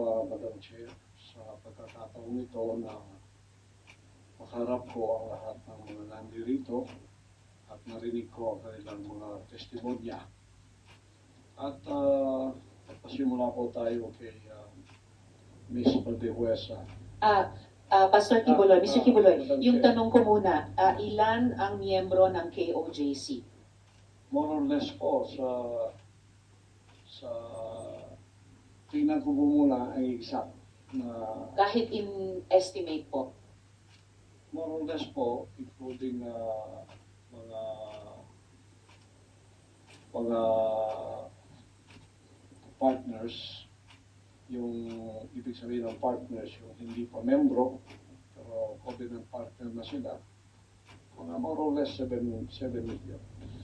uh, Madam Chair, sa pagkakataon nito na makaharap ko ang lahat ng mga nandirito at narinig ko ang kanilang mga testimonya. At uh, pasimula po tayo kay uh, Miss Valdehuesa. Ah, ah, Pastor Kibuloy, Ah, Mr. ah, Kibuloy, Madam yung tanong ko muna, ah, ilan ang miyembro ng KOJC? More or less po sa sa tingnan ko po muna ay exact na Kahit in estimate po. more or less po, including uh, mga mga partners, yung ibig sabihin ng partners, yung hindi pa membro, pero covenant partner na sila, mga more or less 7, 7 million.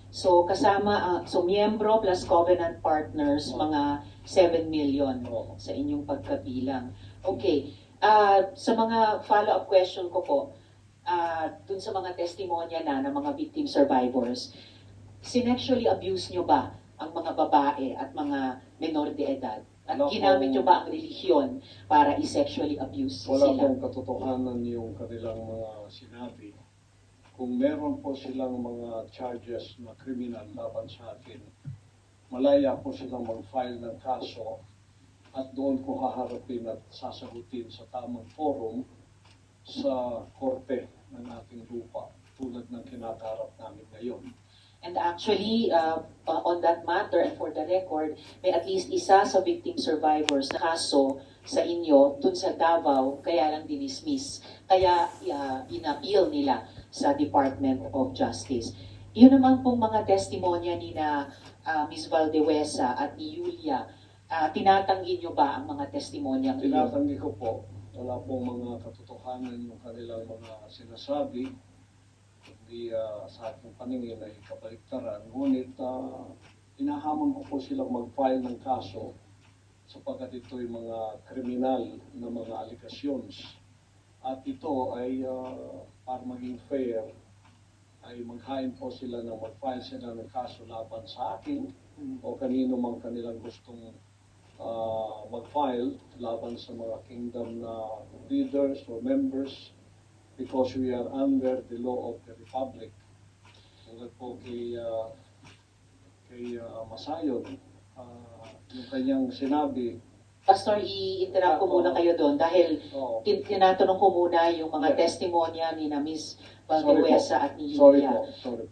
So kasama, ah, so miyembro plus covenant partners, mga 7 million sa inyong pagkabilang. Okay, ah, sa mga follow-up question ko po, ah, dun sa mga testimonya na ng mga victim survivors, sinexually abuse nyo ba ang mga babae at mga menor de edad? At Wala ginamit nyo ba ang relihiyon para i-sexually abuse Wala sila? pong katotohanan yung kanilang mga sinabi. Kung meron po silang mga charges na criminal laban sa akin, malaya po silang mag-file ng kaso at doon ko haharapin at sasagutin sa tamang forum sa korte ng ating lupa tulad ng kinakaharap namin ngayon. And actually, uh, on that matter and for the record, may at least isa sa victim survivors na kaso sa inyo dun sa Davao, kaya lang dinismiss. Kaya uh, in-appeal nila sa Department of Justice. Yun naman pong mga testimonya ni na uh, Ms. Valdewesa at ni Yulia, uh, tinatanggi nyo ba ang mga testimonya iyon? Tinatanggi ko po, wala pong mga katotohanan yung kanilang mga sinasabi. Hindi ah, sa aking paningin ay kabaliktaran. Ngunit uh, inahamon ko po silang mag-file ng kaso sapagkat ito ay mga kriminal na mga allegation. At ito ay ah, para maging fair, ay maghain po sila na mag-file sila ng kaso laban sa akin o kanino mang kanilang gustong uh, mag-file laban sa mga kingdom na leaders or members because we are under the law of the republic. Tulad po kay, uh, kay uh, Masayon, uh, yung kanyang sinabi, Pastor, i-interrupt ko muna kayo doon dahil oh, tin- tinatanong ko muna yung mga Yeah. testimonya ni na Ms. Sorry Valdewesa at ni po.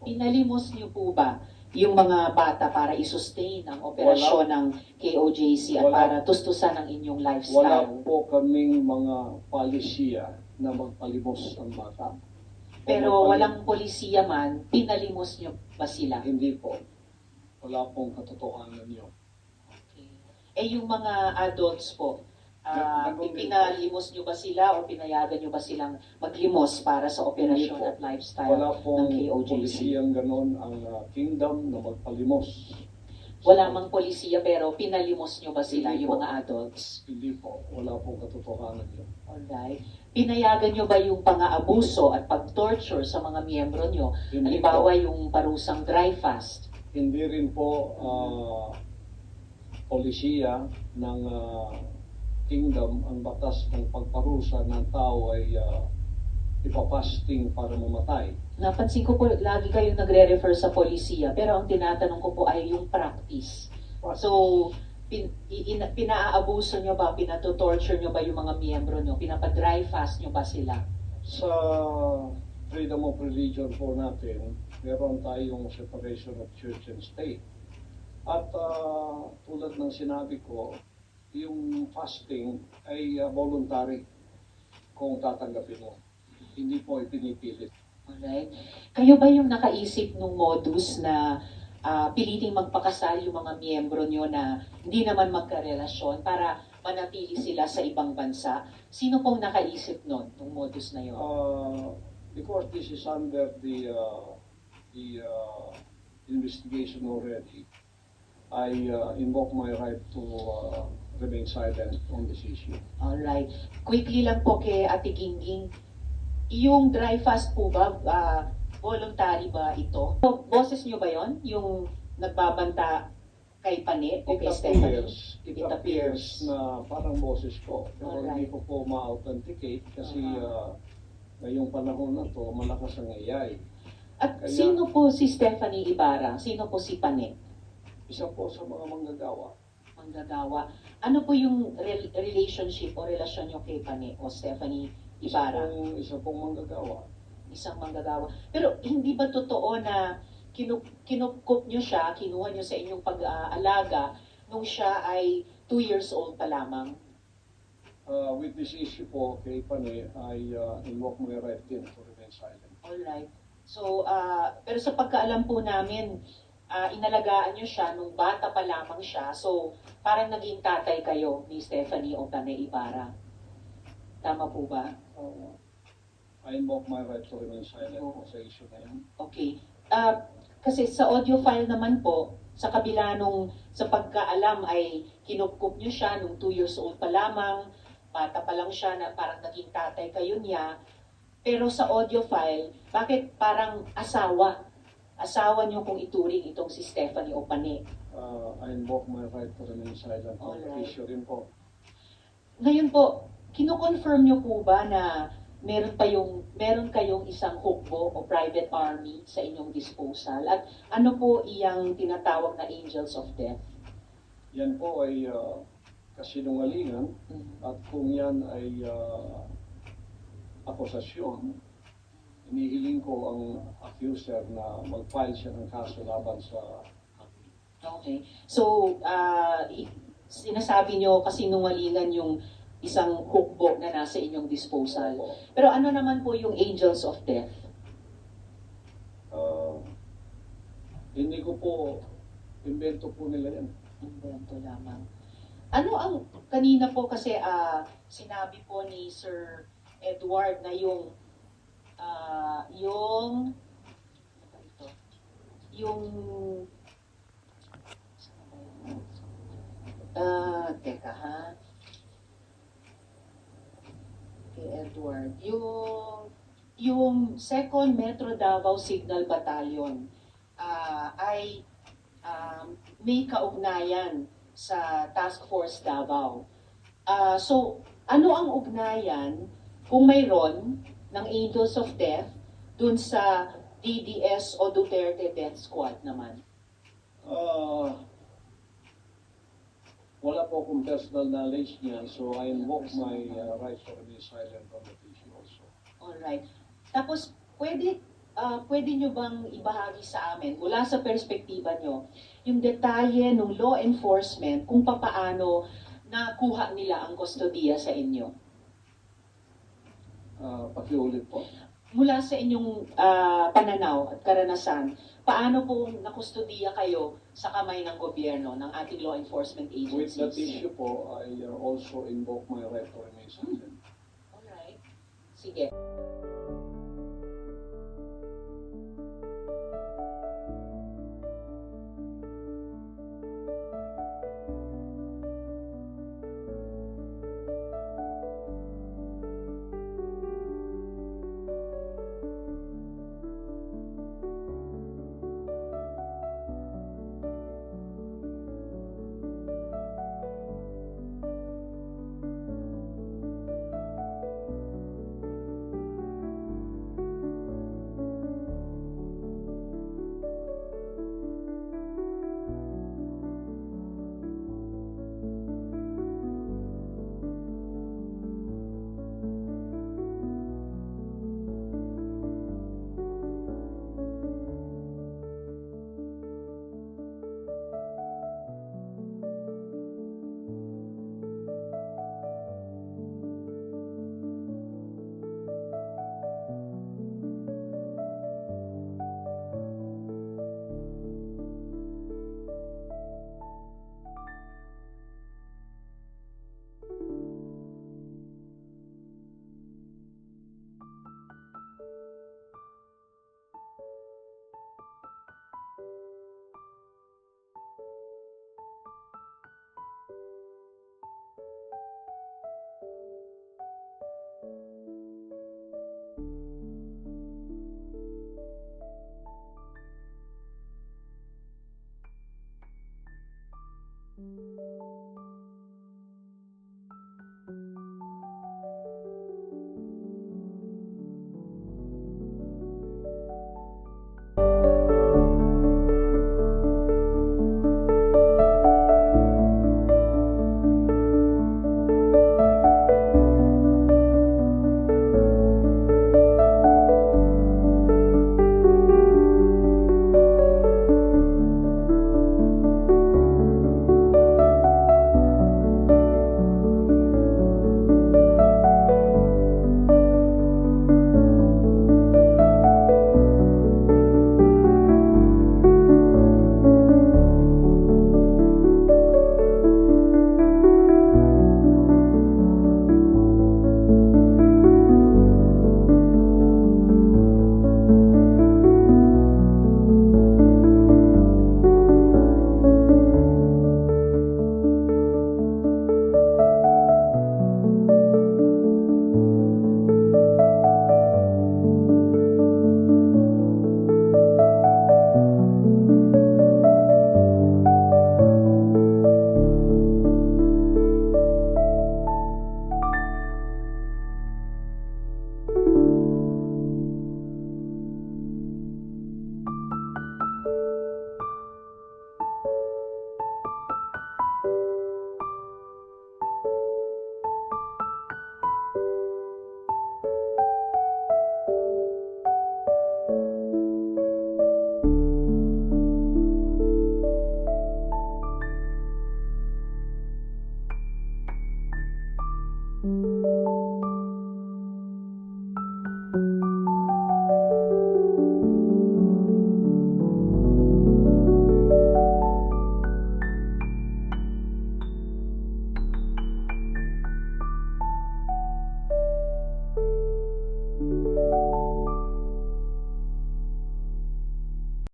Pinalimos niyo po ba yung mga bata para i-sustain ang operasyon ng KOJC at Wala. para tustusan ang inyong Wala lifestyle? po kaming mga palisiya na magpalimos ang bata. O Pero walang polisiya man, pinalimos niyo ba sila? Hindi po. Wala pong katotohanan yun. Eh yung mga adults po, ah, nag- pinalimos niyo ba sila o pinayagan niyo ba silang maglimos para sa operasyon at lifestyle Wala pong ng KOJC? polisiyang ganon ang uh, kingdom na magpalimos. Wala mang polisiya pero pinalimos niyo ba sila, Hindi yung po. mga adults? Hindi po. Wala pong katotohanan yun. Alright. Pinayagan nyo ba yung pang-aabuso at pag-torture sa mga miyembro nyo? Hindi Halimbawa po. yung parusang dry fast. Hindi rin po ah, polisiya ng ah, kingdom ang batas ng pagparusa ng tao ay ah, ipapasting para mamatay. Napansin ko po, lagi kayong nagre-refer sa polisiya, pero ang tinatanong ko po ay yung practice. So, pin, i- ina- pinaabuso nyo ba, pinatotorture nyo ba yung mga miyembro nyo? Pinapa-dry fast nyo ba sila? Sa freedom of religion po natin, meron tayong separation of church and state. At ah, tulad ng sinabi ko, yung fasting ay ah, voluntary kung tatanggapin mo. Hindi po ipinipilit. Alright. Kayo ba yung nakaisip nung modus na ah, piliting magpakasal yung mga miyembro nyo na hindi naman magkarelasyon para manatili sila sa ibang bansa? Sino pong nakaisip nun, nung modus na yun? Uh, because this is under the uh, the uh, investigation already, I uh, invoke my right to uh, remain silent on this issue. Alright. Quickly lang po kay Ate Gingging, yung dry fast po ba, ah, voluntary ba ito? So, boses nyo ba yon Yung nagbabanta kay Pane o kay Stephanie? appears, it, It appears appears. na parang boses ko. Pero Alright. hindi ko po ma-authenticate kasi ah, ngayong panahon na to, malakas ang AI. At Kaya- sino po si Stephanie Ibarra? Sino po si Pane? Isa po sa mga manggagawa. Manggagawa. Ano po yung rel- relationship o relasyon nyo kay Pane o Stephanie Isa Ibarra? pong, isa pong manggagawa. Isang manggagawa. Pero hindi ba totoo na kinu kinupkup nyo siya, kinuha nyo sa inyong pag-aalaga nung siya ay 2 years old pa lamang? Uh, with this issue po kay Pane, I uh, invoke my right din to remain silent. Alright. So, ah, pero sa pagkaalam po namin, ah, inalagaan nyo siya nung bata pa lamang siya. So, parang naging tatay kayo ni Stephanie o Pane Ibarra. Tama po ba? Uh, I invoke my right to remain silent po sa issue na yan. Okay. Ah, kasi sa audio file naman po, sa kabila nung sa pagkaalam ay kinupkup nyo siya nung 2 years old pa lamang, bata pa lang siya na parang naging tatay kayo niya. Pero sa audio file, bakit parang asawa? Asawa nyo kung ituring itong si Stephanie o Pane. Uh, I invoke my right to remain silent on the issue rin po. Ngayon po, kino-confirm nyo po ba na meron pa yung meron kayong isang hukbo o private army sa inyong disposal? At ano po iyang tinatawag na angels of death? Yan po ay uh, kasinungalingan At kung yan ay ah, akusasyon, inihiling ko ang accuser na mag-file siya ng kaso laban sa akin. Okay. So, i- sinasabi nyo kasi nungalingan yung isang hukbo na nasa inyong disposal. Opo. Pero ano naman po yung angels of death? Ah, hindi ko po, invento po nila yan. Invento lamang. Ano ang, kanina po kasi ah, sinabi po ni Sir Edward na yung, ah, yung? Yung? Ah, teka ha. Kay Edward. Yung, yung Second Metro Davao Signal Battalion ah, ay um, may kaugnayan sa Task Force Davao. Ah, so, ano ang ugnayan kung mayroon ng Angels of Death dun sa DDS o Duterte Death Squad naman? Ah, wala po akong personal knowledge niyan, so I invoke my ah, right to remain silent on that issue also. Alright. Tapos, pwede, ah, pwede nyo bang ibahagi sa amin, mula sa perspektiba nyo, yung detalye ng law enforcement kung papaano nakuha nila ang kustodiya sa inyo? Ah, pakiulit po. mula sa inyong ah, pananaw at karanasan, paano po nakustodiya kayo sa kamay ng gobyerno, ng ating law enforcement With that agencies? issue po, I ah, also invoke my right to remain silent. Alright. Sige.